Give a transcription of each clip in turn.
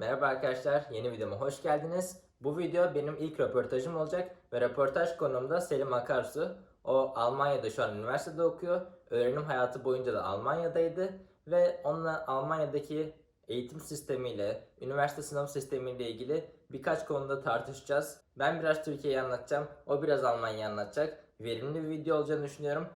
Merhaba arkadaşlar, yeni videoma hoş geldiniz. Bu video benim ilk röportajım olacak ve röportaj konuğum da Selim Akarsu. O Almanya'da şu an üniversitede okuyor. Öğrenim hayatı boyunca da Almanya'daydı ve onunla Almanya'daki eğitim sistemiyle, üniversite sınav sistemiyle ilgili birkaç konuda tartışacağız. Ben biraz Türkiye'yi anlatacağım, o biraz Almanya'yı anlatacak. Verimli bir video olacağını düşünüyorum.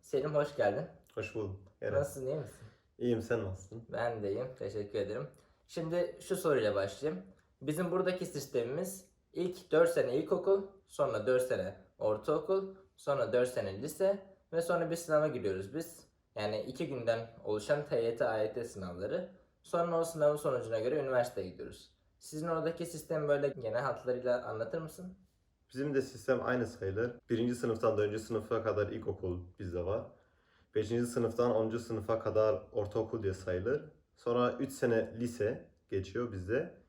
Selim hoş geldin. Hoş buldum. Eren. Nasılsın, iyi misin? İyiyim sen nasılsın? Ben de iyiyim. Teşekkür ederim. Şimdi şu soruyla başlayayım. Bizim buradaki sistemimiz ilk 4 sene ilkokul, sonra 4 sene ortaokul, sonra 4 sene lise ve sonra bir sınava giriyoruz biz. Yani 2 günden oluşan TYT, AYT sınavları. Sonra o sınavın sonucuna göre üniversiteye gidiyoruz. Sizin oradaki sistemi böyle genel hatlarıyla anlatır mısın? Bizim de sistem aynı sayılır. Birinci sınıftan dördüncü sınıfa kadar ilkokul bizde var. Beşinci sınıftan onuncu sınıfa kadar ortaokul diye sayılır. Sonra 3 sene lise geçiyor bizde.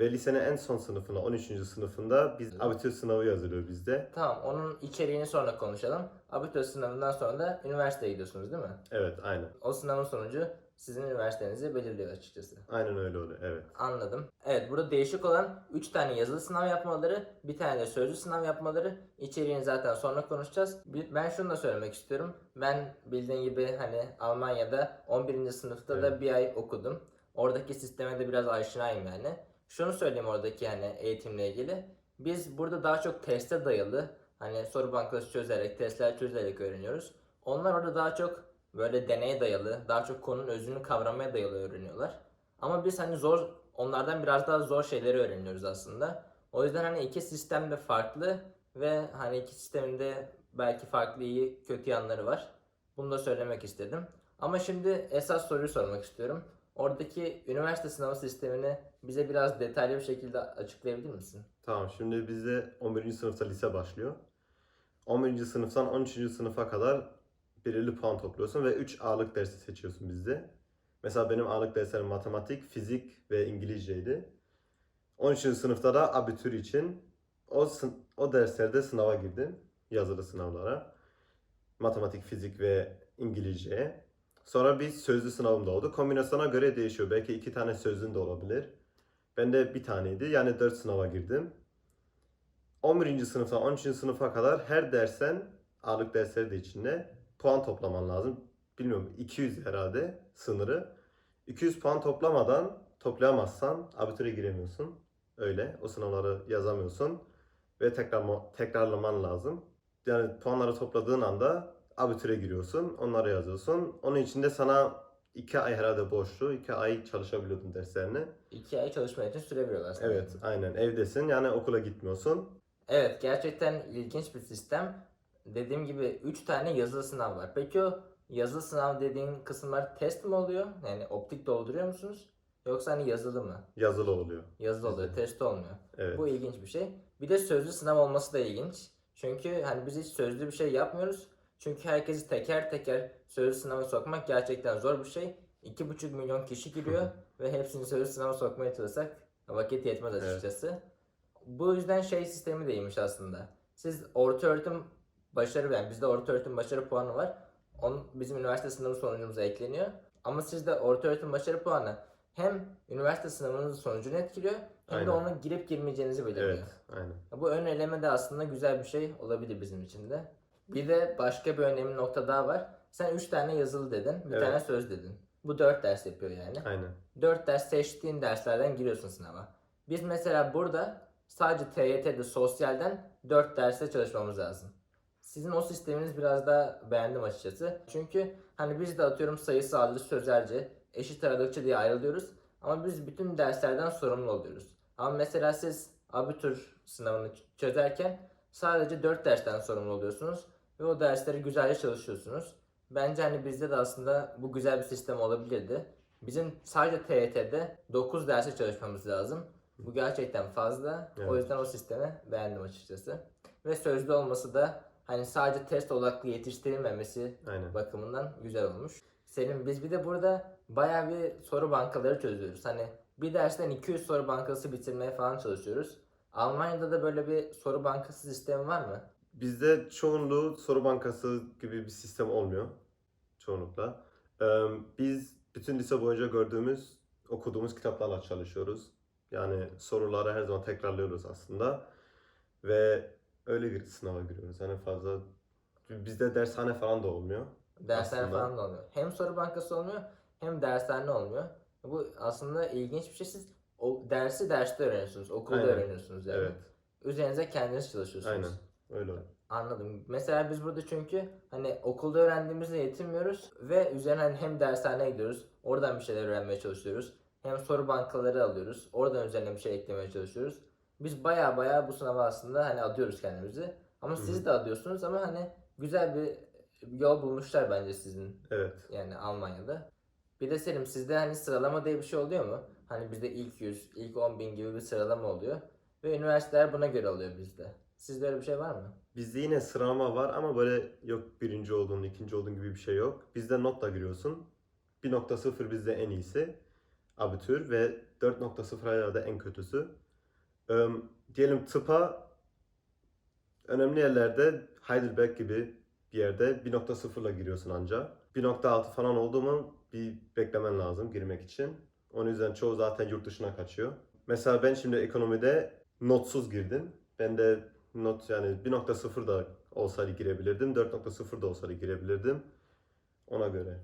Ve lisenin en son sınıfında 13. sınıfında biz abitur sınavı yazılıyor bizde. Tamam, onun içeriğini sonra konuşalım. Abitur sınavından sonra da üniversiteye gidiyorsunuz değil mi? Evet aynen. O sınavın sonucu sizin üniversitenizi belirliyor açıkçası. Aynen öyle oluyor evet. Anladım. Evet burada değişik olan 3 tane yazılı sınav yapmaları, bir tane de sözlü sınav yapmaları. İçeriğini zaten sonra konuşacağız. Ben şunu da söylemek istiyorum. Ben bildiğin gibi hani Almanya'da 11. sınıfta da Evet. bir ay okudum. Oradaki sisteme de biraz aşinayım yani. Şunu söyleyeyim oradaki yani eğitimle ilgili. Biz burada daha çok teste dayalı hani soru bankası çözerek, testler çözerek öğreniyoruz. Onlar orada daha çok böyle deneye dayalı, daha çok konunun özünü kavramaya dayalı öğreniyorlar. Ama biz hani zor, onlardan biraz daha zor şeyleri öğreniyoruz aslında. O yüzden hani iki sistem de farklı ve hani iki sistemin de belki farklı iyi kötü yanları var. Bunu da söylemek istedim. Ama şimdi esas soruyu sormak istiyorum. Oradaki üniversite sınavı sistemini bize biraz detaylı bir şekilde açıklayabilir misin? Tamam şimdi bizde 11. sınıfta lise başlıyor. 11. sınıftan 13. sınıfa kadar belirli puan topluyorsun ve 3 ağırlık dersi seçiyorsun bizde. Mesela benim ağırlık derslerim matematik, fizik ve İngilizceydi. 13. sınıfta da abitur için o, o derslerde sınava girdim. Yazılı sınavlara. Matematik, fizik ve İngilizceye. Sonra bir sözlü sınavım da oldu. Kombinasyona göre değişiyor. Belki iki tane sözlün de olabilir. Ben de bir taneydi. Yani 4 sınava girdim. 11. sınıftan 13. sınıfa kadar her dersen ağırlık dersleri de içinde puan toplaman lazım. Bilmiyorum 200 herhalde sınırı. 200 puan toplamadan toplayamazsan abiture giremiyorsun. Öyle. O sınavları yazamıyorsun. Ve tekrar tekrarlaman lazım. Yani puanları topladığın anda abiture giriyorsun. Onları yazıyorsun. Onun için de sana 2 ay herhalde boştu. 2 ay çalışabiliyordun derslerini. İki ay çalışma için süre veriyorlar sana. Evet aynen evdesin yani okula gitmiyorsun. Evet gerçekten ilginç bir sistem. Dediğim gibi 3 tane yazılı sınav var. Peki o yazılı sınav dediğin kısımlar test mi oluyor? Yani optik dolduruyor musunuz? Yoksa hani yazılı mı? Yazılı oluyor. Yazılı oluyor, test olmuyor. Evet. Bu ilginç bir şey. Bir de sözlü sınav olması da ilginç. Çünkü hani biz hiç sözlü bir şey yapmıyoruz. Çünkü herkesi teker teker sözlü sınava sokmak gerçekten zor bir şey. 2,5 milyon kişi giriyor ve hepsini sözlü sınava sokmaya çalışsak vakit yetmez Evet. açıkçası. Bu yüzden şey sistemi de iyiymiş aslında. Siz orta öğretim başarı yani bizde orta öğretim başarı puanı var. Onun bizim üniversite sınavı sonucumuza ekleniyor. Ama sizde orta öğretim başarı puanı hem üniversite sınavınızın sonucunu etkiliyor hem de Aynen. onu girip girmeyeceğinizi belirliyor. Evet, aynen. Bu ön eleme de aslında güzel bir şey olabilir bizim için de. Bir de başka bir önemli nokta daha var. Sen 3 tane yazılı dedin, bir Evet. tane söz dedin. Bu 4 ders yapıyor yani. Aynen. 4 ders seçtiğin derslerden giriyorsun sınava. Biz mesela burada sadece TYT'de sosyalden 4 derste çalışmamız lazım. Sizin o sisteminiz biraz daha beğendim açıkçası. Çünkü hani biz de atıyorum sayısalcı, sözelci, eşit ağırlıkçı diye ayrılıyoruz. Ama biz bütün derslerden sorumlu oluyoruz. Ama mesela siz abitur sınavını çözerken sadece 4 dersten sorumlu oluyorsunuz. Ve o dersleri güzelce çalışıyorsunuz. Bence hani bizde de aslında bu güzel bir sistem olabilirdi. Bizim sadece TYT'de 9 derse çalışmamız lazım. Bu gerçekten fazla. O Evet. yüzden o sistemi beğendim açıkçası. Ve sözlü olması da hani sadece test odaklı yetiştirilmemesi Aynen. bakımından güzel olmuş. Senin biz bir de burada bayağı bir soru bankaları çözüyoruz. Hani bir dersten 200 soru bankası bitirmeye falan çalışıyoruz. Almanya'da da böyle bir soru bankası sistemi var mı? Bizde çoğunluğu soru bankası gibi bir sistem olmuyor. Çoğunlukla. Ee, Biz bütün lise boyunca gördüğümüz, okuduğumuz kitaplarla çalışıyoruz. Yani soruları her zaman tekrarlıyoruz aslında. Ve öyle bir sınava giriyoruz. Yani fazla bizde dershane falan da olmuyor. Dershane Aslında- falan da olmuyor. Hem soru bankası olmuyor hem dershane olmuyor. Bu aslında ilginç bir şey. Siz o dersi derste öğreniyorsunuz. Okulda Aynen. öğreniyorsunuz yani. Evet. Üzerinize kendiniz çalışıyorsunuz. Aynen. Öyle oluyor. Anladım. Mesela biz burada çünkü hani okulda öğrendiğimizle yetinmiyoruz ve üzerine hani hem dershaneye gidiyoruz. Oradan bir şeyler öğrenmeye çalışıyoruz. Hem soru bankaları alıyoruz. Oradan üzerine bir şey eklemeye çalışıyoruz. Biz baya baya bu sınava aslında hani adıyoruz kendimizi. Ama siz de adıyorsunuz ama hani güzel bir yol bulmuşlar bence sizin Evet. yani Almanya'da. Bir de Selim sizde hani sıralama diye bir şey oluyor mu? Hani bizde ilk 100, ilk 10 bin gibi bir sıralama oluyor. Ve üniversiteler buna göre alıyor bizde. Sizde öyle bir şey var mı? Bizde yine sıralama var ama böyle yok birinci olduğun, ikinci olduğun gibi bir şey yok. Bizde notla giriyorsun. 1.0 bizde en iyisi. Abitür ve 4.0 herhalde en kötüsü. Ee, diyelim tıpa önemli yerlerde Heidelberg gibi bir yerde 1.0 ile giriyorsun anca. 1.6 falan oldu mu bir beklemen lazım girmek için. Onun yüzden çoğu zaten yurt dışına kaçıyor. Mesela ben şimdi ekonomide notsuz girdim. Ben de not yani 1.0 da olsaydı girebilirdim. 4.0 da olsaydı girebilirdim. Ona göre.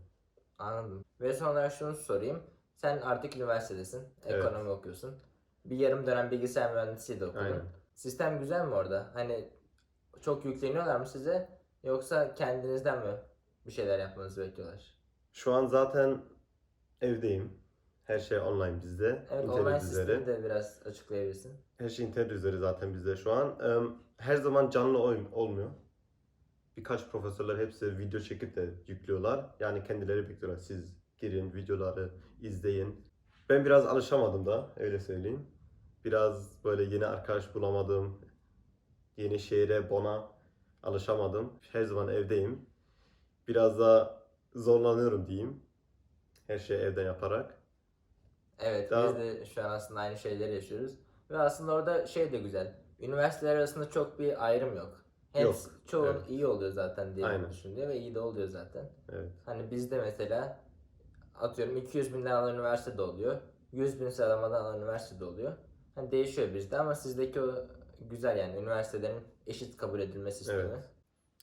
Anladım. Ve son olarak şunu sorayım. Sen artık üniversitedesin. Evet. Ekonomi okuyorsun. Bir yarım dönem bilgisayar mühendisliği de okudun. Aynen. Sistem güzel mi orada? Hani çok yükleniyorlar mı size? Yoksa kendinizden mi bir şeyler yapmanızı bekliyorlar? Şu an zaten evdeyim. Her şey online bizde. Evet İnternet online üzeri. de biraz açıklayabilirsin. Her şey internet üzeri zaten bizde şu an. Her zaman canlı oyun olmuyor. Birkaç profesörler hepsi video çekip de yüklüyorlar. Yani kendileri bekliyorlar. Siz girin, videoları izleyin. Ben biraz alışamadım da öyle söyleyeyim. Biraz böyle yeni arkadaş bulamadım. Yeni şehre, Bon'a alışamadım. Her zaman evdeyim. Biraz da zorlanıyorum diyeyim. Her şeyi evden yaparak. Evet Daha- biz de şu an aslında aynı şeyleri yaşıyoruz. Ve aslında orada şey de güzel. Üniversiteler arasında çok bir ayrım yok. Hem Yok, çoğun evet. iyi oluyor zaten diye Aynen. düşünüyor ve iyi de oluyor zaten. Evet. Hani bizde mesela atıyorum 200 binden alan üniversite de oluyor. 100 bin sıralamadan alan üniversite de oluyor. Hani değişiyor bizde ama sizdeki o güzel yani üniversitelerin eşit kabul edilme sistemi. Evet.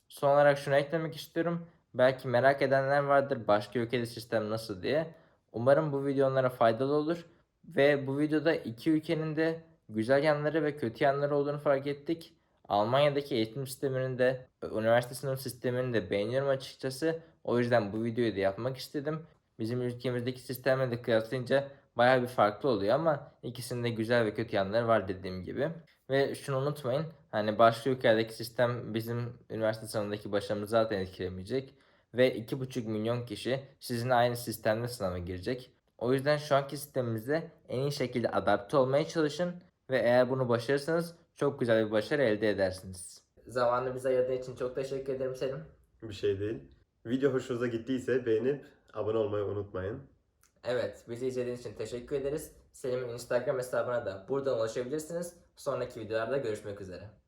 Son olarak şunu eklemek istiyorum. Belki merak edenler vardır başka ülkede sistem nasıl diye. Umarım bu video onlara faydalı olur. Ve bu videoda iki ülkenin de güzel yanları ve kötü yanları olduğunu fark ettik. Almanya'daki eğitim sisteminin de, üniversite sınıf sistemini de beğeniyorum açıkçası. O yüzden bu videoyu da yapmak istedim. Bizim ülkemizdeki sistemle de kıyaslayınca bayağı bir farklı oluyor ama ikisinde güzel ve kötü yanları var dediğim gibi. Ve şunu unutmayın. Hani başka ülkelerdeki sistem bizim üniversite sınavındaki başarımızı zaten etkilemeyecek. Ve 2,5 milyon kişi sizinle aynı sistemde sınava girecek. O yüzden şu anki sistemimize en iyi şekilde adapte olmaya çalışın. Ve eğer bunu başarırsanız çok güzel bir başarı elde edersiniz. Zamanı bize ayırdığın için çok teşekkür ederim Selim. Bir şey değil. Video hoşunuza gittiyse beğenip abone olmayı unutmayın. Evet, bizi izlediğiniz için teşekkür ederiz. Selim'in Instagram hesabına da buradan ulaşabilirsiniz. Sonraki videolarda görüşmek üzere.